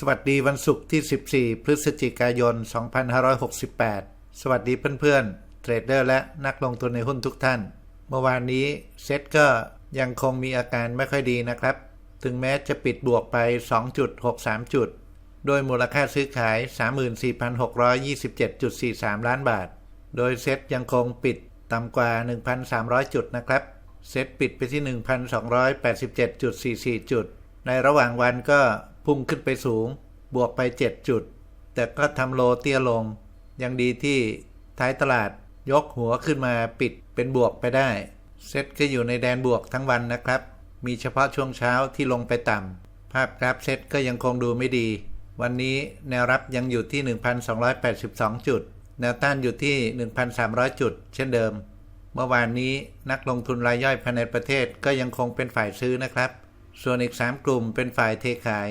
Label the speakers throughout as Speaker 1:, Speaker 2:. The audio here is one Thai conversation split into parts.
Speaker 1: สวัสดีวันศุกร์ที่ 14 พฤศจิกายน 2568 สวัสดีเพื่อนๆ เทรดเดอร์และนักลงทุนในหุ้นทุกท่าน เมื่อวานนี้เซ็ตก็ยังคงมีอาการไม่ค่อยดีนะครับ ถึงแม้จะปิดบวกไป 2.63 จุด โดยมูลค่าซื้อขาย 34,627.43 ล้านบาท โดยเซ็ตยังคงปิดต่ำกว่า 1,300 จุดนะครับ เซ็ตปิดไปที่ 1,287.44 จุด ในระหว่างวันก็ พุ่งขึ้นไปสูง บวกไป 7 จุด แต่ก็ทำโลเตี้ยลง ยังดีที่ท้ายตลาดยกหัวขึ้นมาปิดเป็นบวกไปได้ เซ็ตก็อยู่ในแดนบวกทั้งวันนะครับ มีเฉพาะช่วงเช้าที่ลงไปต่ำ ภาพกราฟเซ็ตก็ยังคงดูไม่ดี วันนี้แนวรับยังอยู่ที่ 1,282 จุด แนวต้านอยู่ที่ 1,300 จุด เช่นเดิม เมื่อวานนี้นักลงทุนรายย่อยภายในประเทศก็ยังคงเป็นฝ่ายซื้อนะครับ ส่วนอีก 3 กลุ่มเป็นฝ่ายเทขาย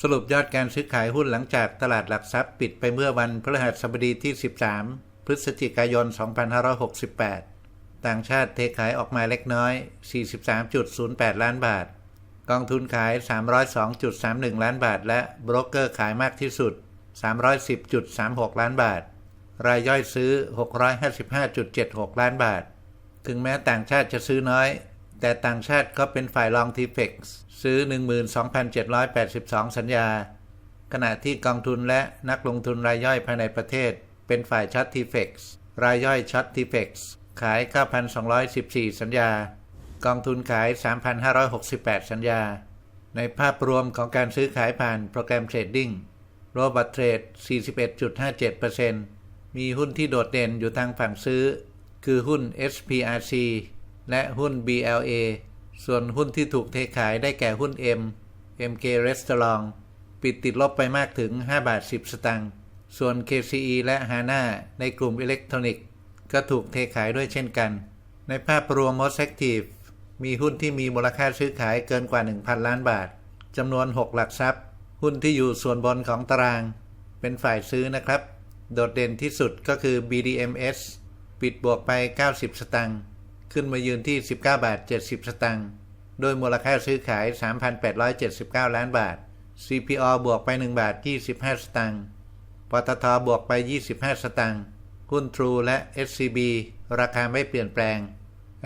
Speaker 1: สรุปยอดการซื้อขายหุ้นหลังจากตลาดหลักทรัพย์ปิดไปเมื่อวันพฤหัสบดีที่ 13 พฤศจิกายน 2568 ต่างชาติเทขายออกมาเล็กน้อย 43.08 ล้านบาท กองทุนขาย 302.31 ล้านบาท และบรกเกอร์ขายมากที่สุด 310.36 ล้านบาท รายย่อยซื้อ 655.76 ล้านบาท ถึงแม้ต่างชาติจะซื้อน้อย แต่ต่างชาติก็เป็นฝ่ายลองทีเฟกซื้อ 12,782 สัญญา ขณะที่กองทุนและนักลงทุนรายย่อยภายในประเทศ เป็นฝ่ายช็อตทีเฟกรายย่อยช็อตทีเฟกขาย 9,214 สัญญา กองทุนขาย 3,568 สัญญา ในภาพรวมของการซื้อขายผ่านโปรแกรมเทรดดิ้งโรบอทเทรด 41.57%มีหุ้นที่โดดเด่นอยู่ทางฝั่งซื้อ คือหุ้น SPRC และหุ้น BLA ส่วนหุ้นที่ถูกเทขายได้แก่หุ้น M MK Restaurant ปิดติดลบไปมากถึง 5 บาท 10 สตางค์ ส่วน KCE และ HANA ในกลุ่มอิเล็กทรอนิกส์ก็ถูกเทขายด้วยเช่นกัน ในภาพรวม Most Active มีหุ้นที่มีมูลค่าซื้อขายเกินกว่า 1,000 ล้านบาทจำนวน 6 หลักทรัพย์ หุ้นที่อยู่ส่วนบนของตาราง เป็นฝ่ายซื้อนะครับ โดดเด่นที่สุดก็คือ BDMs ปิดบวกไป 90 สตางค์ ขึ้นมายืนที่ 19 บาท 70 สตางค์โดยมูลค่าซื้อขาย 3,879 ล้านบาท CPO บวกไป 1 บาท 25 สตางค์ปตทบวกไป 25 สตางค์หุ้น True และ SCB ราคาไม่เปลี่ยนแปลง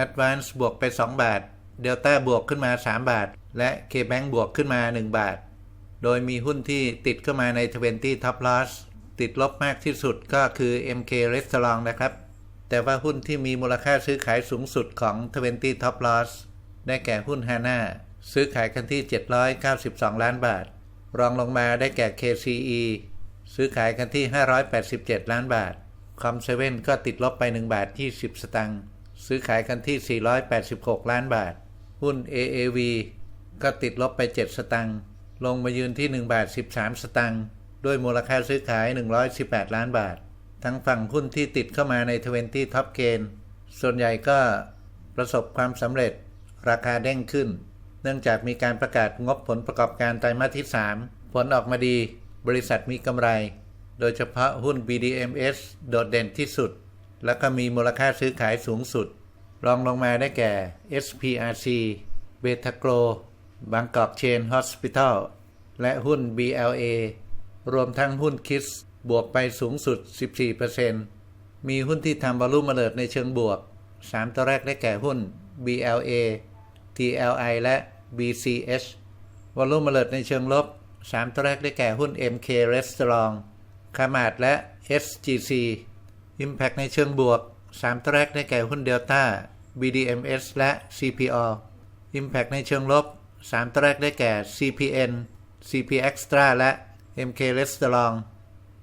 Speaker 1: Advance บวกไป 2 บาท Delta บวกขึ้นมา 3 บาท และ KBank บวกขึ้นมา 1 บาท โดยมีหุ้นที่ติดเข้ามาใน 20 Top Loss ติดลบมากที่สุดก็คือ MK Restaurant นะครับ แต่ว่าหุ้นที่มีมูลค่าซื้อขายสูงสุดของ 20 Top Loss ได้แก่หุ้น HANA ซื้อขายกันที่ 792 ล้านบาท รองลงมาได้แก่ KCE ซื้อขายกันที่ 587 ล้านบาท คอมเซเว่นก็ติดลบไป 1 บาท 20 สตังค์ ซื้อขายกันที่ 486 ล้านบาท หุ้น AAV ก็ติดลบไป 7 สตังค์ ลงมายืนที่ 1 บาท 13 สตังค์ ด้วยมูลค่าซื้อขาย 118 ล้านบาท ทั้งฝั่งหุ้นที่ติดเข้ามาใน 20 Top Gain ส่วนใหญ่ก็ประสบความสำเร็จราคาเด้งขึ้น เนื่องจากมีการประกาศงบผลประกอบการไตรมาสที่ 3 ผลออกมาดี บริษัทมีกำไร โดยเฉพาะหุ้น BDMs โดดเด่นที่สุด และก็มีมูลค่าซื้อขายสูงสุด รองลงมาได้แก่ SPRC b e t a g r o บางกอกเชน Hospital และหุ้น BLA รวมทั้งหุ้นคิส บวกไปสูงสุด 14%มีหุ้นที่ทำวอลุ่มาเลิดในเชิงบวก 3 ตัวแรกได้แก่หุ้น BLA TLI และ BCH วอลุ่มาเลิดในเชิงลบ 3 ตัวแรกได้แก่หุ้น MK Restaurant คามาดและ SGC Impact ในเชิงบวก 3 ตัวแรกได้แก่หุ้น Delta BDMs และ CPO Impact ในเชิงลบ 3 ตัวแรกได้แก่ CPN CP Extra และ MK Restaurant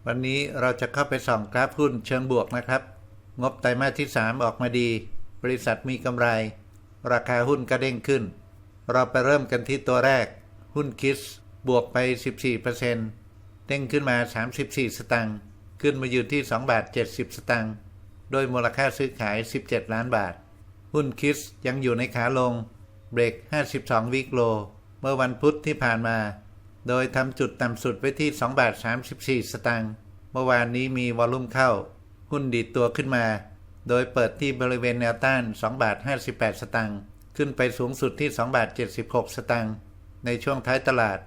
Speaker 1: วันนี้เราจะเข้าไปส่องกราฟหุ้นเชิงบวกนะครับ งบไตรมาสที่ 3 ออกมาดี บริษัทมีกำไร ราคาหุ้นก็เด้งขึ้น เราไปเริ่มกันที่ตัวแรก หุ้นคิสบวกไป 14%เด้งขึ้นมา 34 สตังค์ขึ้นมาอยู่ที่ 2 บาท 70 สตังค์โดยมูลค่าซื้อขาย 17 ล้านบาท หุ้นคิสยังอยู่ในขาลง เบรก 52 วิกโล เมื่อวันพุธที่ผ่านมา โดยทำจุดต่ำสุดไว้ที่2บาท34 สตางค์ เมื่อวานนี้มีวอลลุ่มเข้า หุ้นดีดตัวขึ้นมา โดยเปิดที่บริเวณแนวต้าน2บาท58 สตางค์ ขึ้นไปสูงสุดที่2บาท76 สตางค์ ในช่วงท้ายตลาด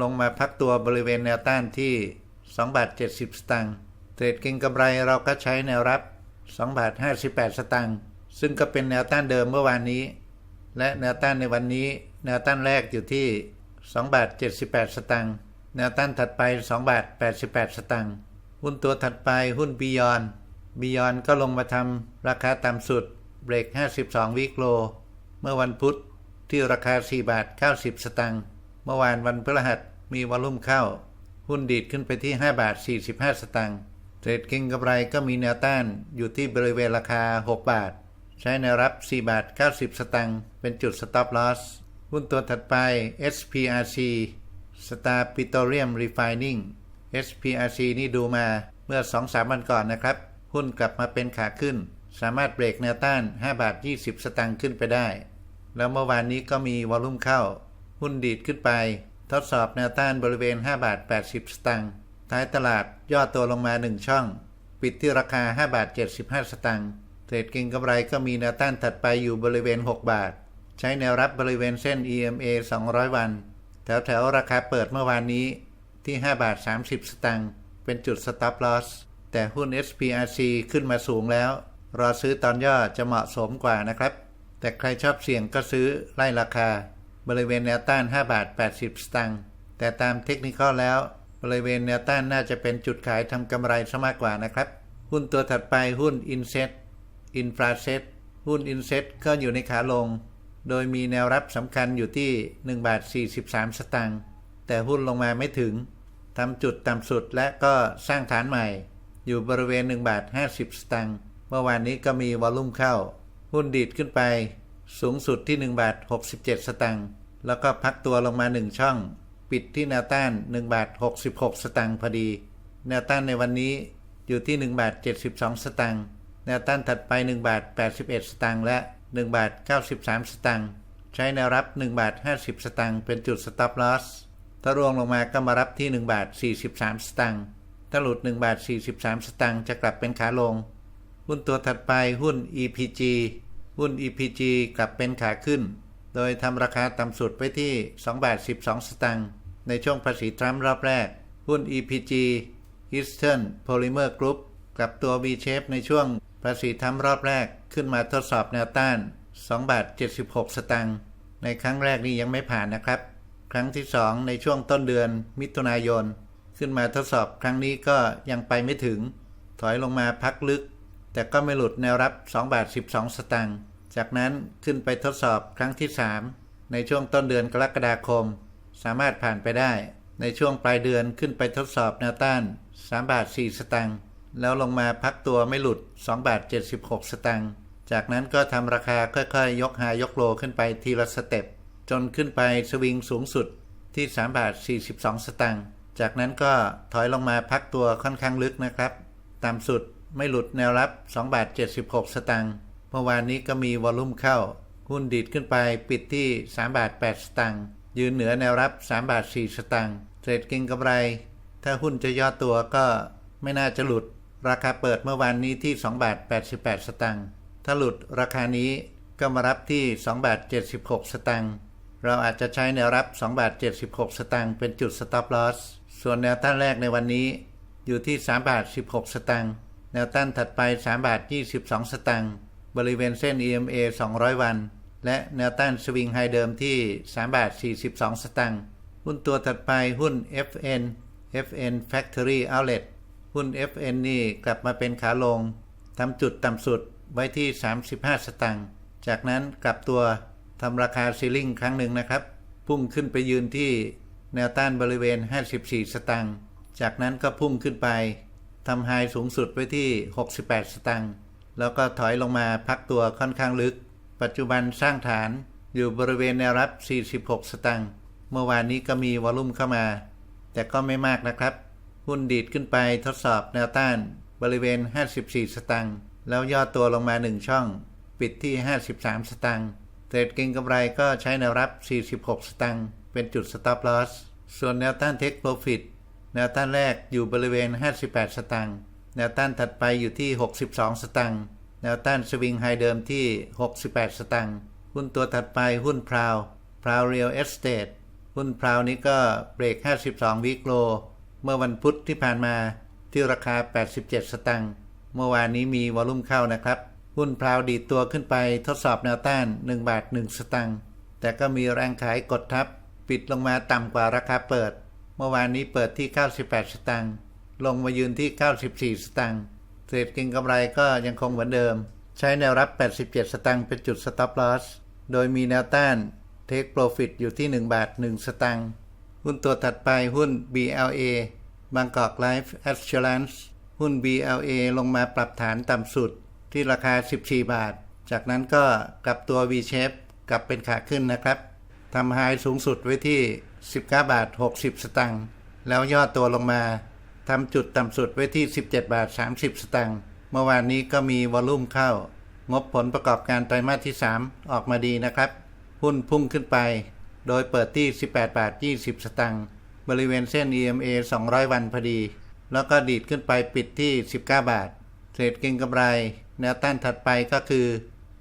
Speaker 1: ลงมาพักตัวบริเวณแนวต้านที่2บาท70 สตางค์ เทรดเก็งกำไรเราก็ใช้แนวรับ2บาท58 สตางค์ ซึ่งก็เป็นแนวต้านเดิมเมื่อวานนี้ และแนวต้านในวันนี้ แนวต้านแรกอยู่ที่ 2 บาท 78 สตางค์แนวต้านถัดไป 2 บาท 88 สตางค์หุ้นตัวถัดไปหุ้นบิยอนบิยอนก็ลงมาทำราคาต่ำสุดเบรก 52 วิกโล เมื่อวันพุธที่ราคา 4 บาท 90 สตางค์เมื่อวานวันพฤหัสมีวอลุ่มเข้า หุ้นดีดขึ้นไปที่ 5 บาท 45 สตางค์เทรดเก็งกำไรก็มีแนวต้านอยู่ที่บริเวณราคา 6 บาท ใช้แนวรับ 4 บาท 90 สตางค์เป็นจุด stop loss หุ้นตัวถัดไป SPRC Star Petroleum Refining SPRC นี่ดูมาเมื่อ 2-3 วันก่อนนะครับ หุ้นกลับมาเป็นขาขึ้น สามารถเบรกแนวต้าน 5 บาท 20 สตางค์ขึ้นไปได้ แล้วเมื่อวานนี้ก็มีวอลุ่มเข้า หุ้นดีดขึ้นไป ทดสอบแนวต้านบริเวณ 5 บาท 80 สตางค์ท้ายตลาดย่อตัวลงมา 1 ช่อง ปิดที่ราคา 5 บาท 75 สตางค์เทรดเก็งกำไรก็มีแนวต้านถัดไปอยู่บริเวณ 6 บาท ใช้แนวรับบริเวณเส้น EMA 200 วัน แถวแถวราคาเปิดเมื่อวานนี้ที่ 5 บาท 30 สตางค์เป็นจุด stop loss แต่หุ้น SPRC ขึ้นมาสูงแล้ว รอซื้อตอนย่อจะเหมาะสมกว่านะครับ แต่ใครชอบเสี่ยงก็ซื้อไล่ราคา บริเวณแนวต้าน 5 บาท 80 สตางค์แต่ตามเทคนิคแล้ว บริเวณแนวต้านน่าจะเป็นจุดขายทำกำไรซะมากกว่านะครับ หุ้นตัวถัดไปหุ้น Inset Infraset หุ้น Inset ก็อยู่ในขาลง โดยมีแนวรับสำคัญอยู่ที่1บาท43 สตางค์ แต่หุ้นลงมาไม่ถึง ทำจุดต่ำสุดและก็สร้างฐานใหม่ อยู่บริเวณ1บาท50 สตางค์ เมื่อวานนี้ก็มีวอลลุ่มเข้า หุ้นดีดขึ้นไป สูงสุดที่1บาท67 สตางค์ แล้วก็พักตัวลงมา 1 ช่อง ปิดที่แนวต้าน1บาท66 สตางค์พอดี แนวต้านในวันนี้อยู่ที่1บาท72 สตางค์ แนวต้านถัดไป1บาท81 สตางค์และ 1บาท93 สตางค์ใช้แนวรับ 1 บาท 50 สตางค์เป็นจุด stop loss ถ้าร่วงลงมาก็มารับที่ 1 บาท 43 สตางค์ถ้าหลุด 1 บาท 43 สตางค์จะกลับเป็นขาลง หุ้นตัวถัดไปหุ้น EPG หุ้น EPG กลับเป็นขาขึ้น โดยทำราคาต่ำสุดไปที่ 2 บาท 12 สตางค์ในช่วงภาษีทรัมป์รอบแรก หุ้น EPG Eastern Polymer Group กลับตัว V-shape ในช่วง ภาษีทรัมรอบแรกขึ้นมาทดสอบแนวต้าน 2 บาท 76 สตางค์ ในครั้งแรกนี้ยังไม่ผ่านนะครับ ครั้งที่ 2 ในช่วงต้นเดือนมิถุนายน ขึ้นมาทดสอบครั้งนี้ก็ยังไปไม่ถึง ถอยลงมาพักลึก แต่ก็ไม่หลุดแนวรับ 2 บาท 12 สตางค์ จากนั้นขึ้นไปทดสอบครั้งที่ 3 ในช่วงต้นเดือนกรกฎาคม สามารถผ่านไปได้ ในช่วงปลายเดือนขึ้นไปทดสอบแนวต้าน 3 บาท 4 สตางค์ แล้วลงมาพักตัวไม่หลุด 2 บาท 76 สตางค์ จากนั้นก็ทำราคาค่อยๆ ยกหายกโลขึ้นไปทีละสเต็ป จนขึ้นไปสวิงสูงสุดที่ 3 บาท 42 สตางค์ จากนั้นก็ถอยลงมาพักตัวค่อนข้างลึกนะครับต่ำสุดไม่หลุดแนวรับ 2 บาท 76 สตางค์ เมื่อวานนี้ก็มีวอลลุ่มเข้า หุ้นดีดขึ้นไปปิดที่ 3 บาท 8 สตางค์ ยืนเหนือแนวรับ 3 บาท 4 สตางค์ เทรดก็งกำไร ถ้าหุ้นจะย่อตัวก็ไม่น่าจะหลุด ราคาเปิดเมื่อวานนี้ที่ 2 บาท 88 สตางค์ ถ้าหลุดราคานี้ก็มารับที่ 2 บาท 76 สตางค์ เราอาจจะใช้แนวรับ 2 บาท 76 สตางค์เป็นจุด stop loss ส่วนแนวต้านแรกในวันนี้อยู่ที่ 3 บาท 16 สตางค์ แนวต้านถัดไป 3 บาท 22 สตางค์ บริเวณเส้น EMA 200 วัน และแนวต้านสวิงไฮเดิมที่ 3 บาท 42 สตางค์ หุ้นตัวถัดไปหุ้น FN FN Factory Outlet หุ้น FN นี่กลับมาเป็นขาลงทำจุดต่ำสุดไว้ที่ 35 สตางค์ จากนั้นกลับตัวทำราคาซีลิ่งครั้งหนึ่งนะครับ พุ่งขึ้นไปยืนที่แนวต้านบริเวณ 54 สตางค์ จากนั้นก็พุ่งขึ้นไปทำไฮสูงสุดไว้ที่ 68 สตางค์ แล้วก็ถอยลงมาพักตัวค่อนข้างลึก ปัจจุบันสร้างฐานอยู่บริเวณแนวรับ 46 สตางค์ เมื่อวานนี้ก็มีวอลุ่มเข้ามา แต่ก็ไม่มากนะครับ หุ้นดีดขึ้นไปทดสอบแนวต้านบริเวณ 54 สตางค์แล้วย่อตัวลงมา 1 ช่อง ปิดที่ 53 สตางค์เทรดเก็งกำไรก็ใช้แนวรับ 46 สตังค์เป็นจุด stop loss ส่วนแนวต้าน take profit แนวต้านแรกอยู่บริเวณ 58 สตังค์แนวต้านถัดไปอยู่ที่ 62 สตังค์แนวต้านสวิงไฮเดิมที่ 68 สตังค์หุ้นตัวถัดไปหุ้นพราวพราวเรียลเอสเตทหุ้นพราวนี้ก็เบรก 52 วิกโล เมื่อวันพุธที่ผ่านมาที่ราคา 87 สตังค์เมื่อวานนี้มีวอลุ่มเข้านะครับ หุ้นพราวดีตัวขึ้นไปทดสอบแนวต้าน 1 บาท 1 สตังค์แต่ก็มีแรงขายกดทับ ปิดลงมาต่ำกว่าราคาเปิด เมื่อวานนี้เปิดที่ 98 สตังค์ลงมายืนที่ 94 สตังค์เทรดก็งกำไรก็ยังคงเหมือนเดิม ใช้แนวรับ 87 สตังค์เป็นจุด stop loss โดยมีแนวต้าน take profit อยู่ที่ 1 บาท 1 สตังค์ หุ้นตัวถัดไปหุ้น BLA บางกอก Life Assurance หุ้น BLA ลงมาปรับฐานต่ำสุดที่ราคา 14 บาท จากนั้นก็กลับตัว V shape กลับเป็นขาขึ้นนะครับทำไฮสูงสุดไว้ที่ 19 บาท 60 สตังค์แล้วย่อตัวลงมาทำจุดต่ำสุดไว้ที่ 17 บาท 30 สตังค์เมื่อวานนี้ก็มีวอลุ่มเข้า งบผลประกอบการไตรมาสที่ 3 ออกมาดีนะครับ หุ้นพุ่งขึ้นไป โดยเปิดที่ 18 บาท 20 สตังค์บริเวณเส้น EMA 200 วันพอดี แล้วก็ดีดขึ้นไปปิดที่ 19 บาท เทรดเก็งกำไร แนวต้านถัดไปก็คือ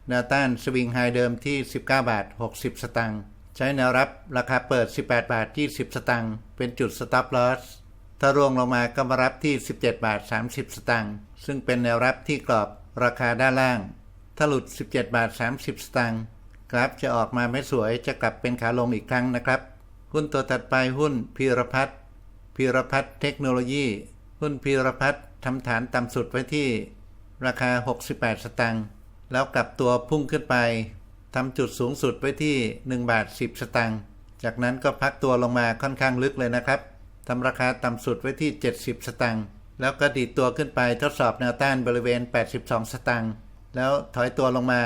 Speaker 1: แนวต้านสวิงไฮเดิมที่ 19 บาท 60 สตังค์ใช้แนวรับราคาเปิด 18 บาท 20 สตังค์เป็นจุด stop loss ถ้าร่วงลงมาก็มารับที่ 17 บาท 30 สตังค์ซึ่งเป็นแนวรับที่กรอบราคาด้านล่าง ถ้าหลุด 17 บาท 30 สตังค์ กราฟจะออกมาไม่สวยจะกลับเป็นขาลงอีกครั้งนะครับ หุ้นตัวถัดไปหุ้นพีรพัฒน์พีรพัฒน์เทคโนโลยี หุ้นพีรพัฒน์ทำฐานต่ำสุดไว้ที่ ราคา 68 สตังค์แล้วกลับตัวพุ่งขึ้นไปทำจุดสูงสุดไว้ที่ 1 บาท 10 สตังค์จากนั้นก็พักตัวลงมาค่อนข้างลึกเลยนะครับทำราคาต่ำสุดไว้ที่ 70 สตังค์แล้วก็ดีดตัวขึ้นไปทดสอบแนวต้านบริเวณ 82 สตังค์แล้วถอยตัวลงมา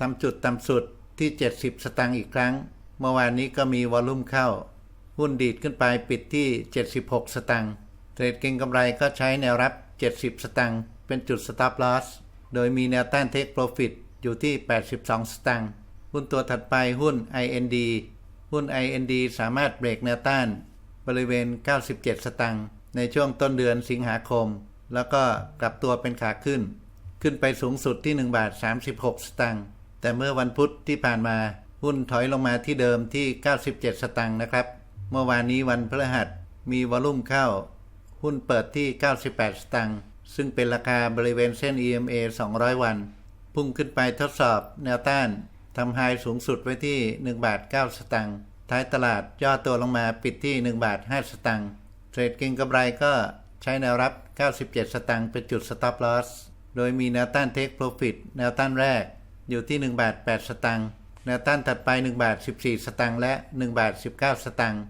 Speaker 1: ทำจุดต่ำสุด ที่ 70 สตังค์อีกครั้ง เมื่อวานนี้ก็มีวอลลุ่มเข้า หุ้นดีดขึ้นไปปิดที่ 76 สตังค์เทรดเก็งกำไรก็ใช้แนวรับ 70 สตังค์เป็นจุด stop loss โดยมีแนวต้าน take profit อยู่ที่ 82 สตังค์หุ้นตัวถัดไปหุ้น IND หุ้น IND สามารถเบรกแนวต้าน บริเวณ 97 สตังค์ในช่วงต้นเดือนสิงหาคม แล้วก็กลับตัวเป็นขาขึ้น ขึ้นไปสูงสุดที่ 1 บาท 36 สตังค์ แต่เมื่อวันพุธที่ผ่านมาหุ้นถอยลงมาที่เดิมที่ 97 สตังค์นะครับ เมื่อวานนี้วันพฤหัสมีวอลุ่มเข้า หุ้นเปิดที่ 98 สตังค์ซึ่งเป็นราคาบริเวณเส้น EMA 200 วัน พุ่งขึ้นไปทดสอบแนวต้านทำไฮสูงสุดไว้ที่1บาท9สตังค์ท้ายตลาดย่อตัวลงมาปิดที่1บาท5สตังค์เทรดเก็งกำไรก็ใช้แนวรับ 97 สตังค์เป็นจุด stop loss โดยมีแนวต้าน take profit แนวต้านแรก อยู่ที่ 1 บาท 8 สตังค์แนวต้านถัดไป 1 บาท 14 สตังค์และ 1 บาท 19 สตังค์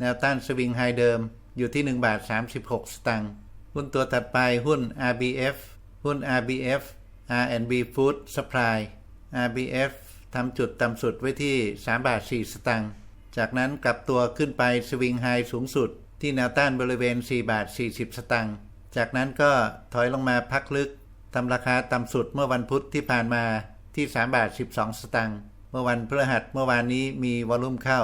Speaker 1: แนวต้านสวิงไฮเดิมอยู่ที่ 1 บาท 36 สตังค์หุ้นตัวถัดไปหุ้น RBF หุ้น RBF R&B Food Supply RBF ทำจุดต่ำสุดไว้ที่ 3 บาท 4 สตังค์จากนั้นกลับตัวขึ้นไปสวิงไฮสูงสุด ที่แนวต้านบริเวณ 4 บาท 40 สตังค์จากนั้นก็ถอยลงมาพักลึกทำราคาต่ำสุดเมื่อวันพุธที่ผ่านมา ที่ 3 บาท 12 สตังค์เมื่อวันพฤหัสเมื่อวานนี้มีวอลุ่มเข้า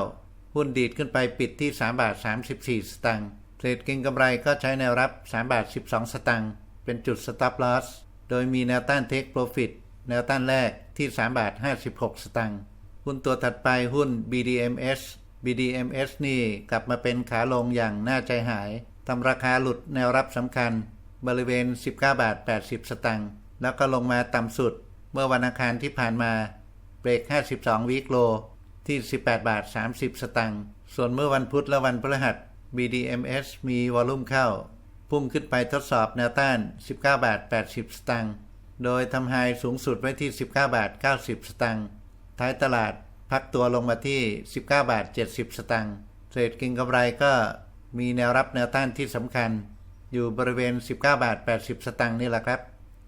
Speaker 1: หุ้นดีดขึ้นไปปิดที่ 3 บาท 34 สตังค์เทรดเก็งกำไรก็ใช้แนวรับ 3 บาท 12 สตังค์เป็นจุด stop loss โดยมีแนวต้าน take profit แนวต้านแรกที่ 3 บาท 56 สตังค์หุ้นตัวถัดไปหุ้น BDMs BDMs นี่กลับมาเป็นขาลงอย่างน่าใจหายทำราคาหลุดแนวรับสำคัญ บริเวณ 19 บาท 80 สตังค์แล้วก็ลงมาต่ำสุด เมื่อวันอังคารที่ผ่านมาเบรก 52วิกโลที่ 18 บาท 30 สตังค์ส่วนเมื่อวันพุธและวันพฤหัส BDMs มีวอลุ่มเข้า พุ่งขึ้นไปทดสอบแนวต้าน 19 บาท 80 สตังค์โดยทำไฮสูงสุดไว้ที่ 19 บาท 90 สตังค์ท้ายตลาดพักตัวลงมาที่ 19 บาท 70 สตังค์เทรดกิงกำไรก็มีแนวรับแนวต้านที่สำคัญ อยู่บริเวณ 19 บาท 80 สตังค์นี่แหละครับ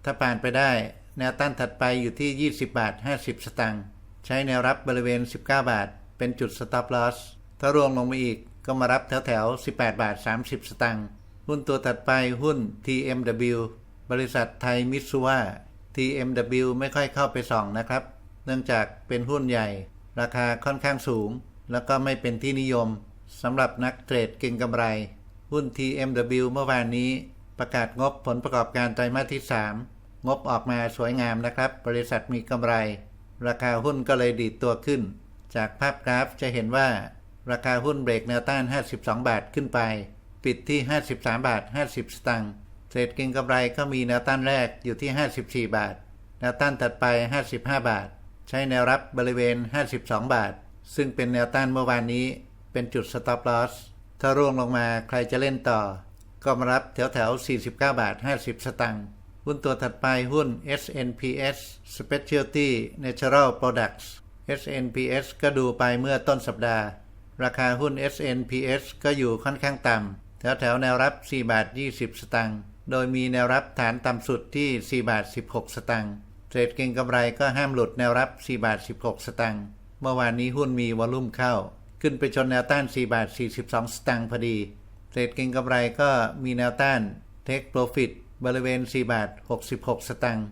Speaker 1: ถ้าผ่านไปได้ แนวต้านถัดไปอยู่ที่ 20 บาท 50 สตังค์ใช้แนวรับบริเวณ 19 บาท เป็นจุด stop loss ถ้าร่วงลงมาอีกก็มารับแถวแถว 18 บาท 30 สตังค์หุ้นตัวถัดไปหุ้น TMW บริษัทไทยมิตซูวา TMW ไม่ค่อยเข้าไปส่องนะครับ เนื่องจากเป็นหุ้นใหญ่ ราคาค่อนข้างสูง แล้วก็ไม่เป็นที่นิยมสำหรับนักเทรดเก่งกำไร หุ้น TMW เมื่อวานนี้ประกาศงบผลประกอบการไตรมาสที่ 3 งบออกมาสวยงามนะครับ บริษัทมีกำไร ราคาหุ้นก็เลยดีดตัวขึ้น จากภาพกราฟจะเห็นว่า ราคาหุ้นเบรกแนวต้าน 52 บาทขึ้นไป ปิดที่ 53 บาท 50 สตางค์เทรดก็งกำไรก็มีแนวต้านแรกอยู่ที่ 54 บาท แนวต้านถัดไป 55 บาท ใช้แนวรับบริเวณ 52 บาท ซึ่งเป็นแนวต้านเมื่อวานนี้ เป็นจุด stop loss ถ้าร่วงลงมาใครจะเล่นต่อ ก็มารับแถวแถวๆ49 บาท 50 สตางค์ หุ้นตัวถัดไปหุ้น SNPS Specialty Natural Products SNPS ก็ดูไปเมื่อต้นสัปดาห์ ราคาหุ้น SNPS ก็อยู่ค่อนข้างต่ำแถวแถวแนวรับ 4 บาท 20 สตางค์ โดยมีแนวรับฐานต่ำสุดที่ 4 บาท 16 สตางค์ เทรดเก็งกำไรก็ห้ามหลุดแนวรับ 4 บาท 16 สตางค์ เมื่อวานนี้หุ้นมีวอลุ่มเข้า ขึ้นไปชนแนวต้าน 4 บาท 42 สตางค์พอดี เทรดเก็งกำไรก็มีแนวต้าน Take Profit บริเวณ 4 บาท 66 สตางค์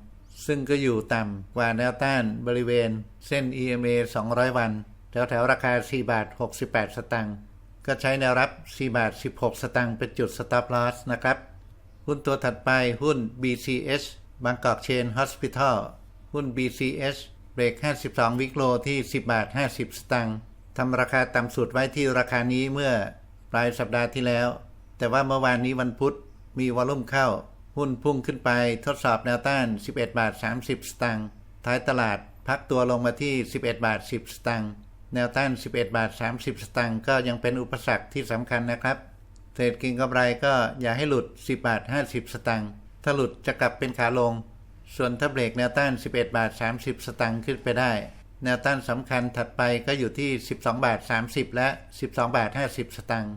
Speaker 1: ซึ่งก็อยู่ต่ำกว่าแนวต้านบริเวณเส้น EMA 200 วัน แถวแถวๆราคา 4 บาท 68 สตางค์ก็ใช้แนวรับ 4 บาท 16 สตางค์เป็นจุด stop loss นะครับ หุ้นตัวถัดไปหุ้น BCH บางกอกเชน Hospital หุ้น BCH เบรก 52 วิกโลที่ 10 บาท 50 สตางค์ทำราคาต่ำสุดไว้ที่ราคานี้เมื่อปลายสัปดาห์ที่แล้ว แต่ว่าเมื่อวานนี้วันพุธมีวอลุ่มเข้า หุ้นพุ่งขึ้นไปทดสอบแนวต้าน 11 บาท 30 สตางค์ท้ายตลาดพักตัวลงมาที่ 11 บาท 10 สตางค์แนวต้าน 11 บาท 30 สตางค์ก็ยังเป็นอุปสรรคที่สำคัญนะครับเทรดกิงกำไรก็อย่าให้หลุด 10 บาท 50 สตางค์ถ้าหลุดจะกลับเป็นขาลง ส่วนถ้าเบรกแนวต้าน 11 บาท 30 สตางค์ขึ้นไปได้ แนวต้านสำคัญถัดไปก็อยู่ที่ 12 บาท 30 และ 12 บาท 50 สตางค์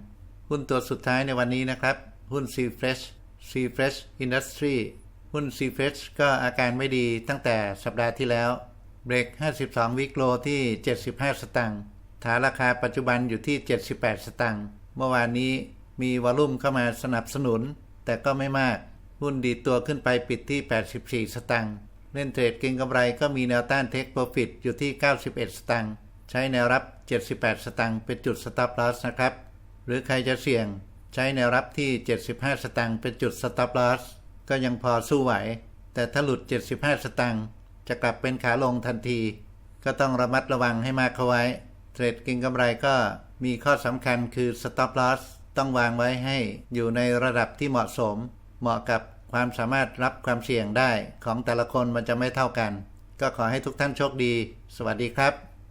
Speaker 1: หุ้นตัวสุดท้ายในวันนี้นะครับ หุ้นซีเฟส C Fresh Industry หุ้น C Fresh ก็อาการไม่ดีตั้งแต่สัปดาห์ที่แล้ว เบรก 52 วิกโลที่ 75 สตางค์ฐานราคาปัจจุบันอยู่ที่ 78 สตางค์เมื่อวานนี้มีวอลุ่มเข้ามาสนับสนุน แต่ก็ไม่มาก หุ้นดีตัวขึ้นไปปิดที่ 84 สตางค์เล่นเทรดเก็งกำไรก็มีแนวต้านเทคโปรฟิตอยู่ที่ 91 สตางค์ใช้แนวรับ 78 สตางค์เป็นจุด stop loss นะครับ หรือใครจะเสี่ยง ใช้แนวรับที่ 75 สตางค์เป็นจุด stop loss ก็ยังพอสู้ไหว แต่ถ้าหลุด 75 สตางค์จะกลับเป็นขาลงทันที ก็ต้องระมัดระวังให้มากเข้าไว้ เทรดกิงกำไรก็มีข้อสำคัญคือ stop loss ต้องวางไว้ให้อยู่ในระดับที่เหมาะสม เหมาะกับความสามารถรับความเสี่ยงได้ของแต่ละคนมันจะไม่เท่ากัน ก็ขอให้ทุกท่านโชคดี สวัสดีครับ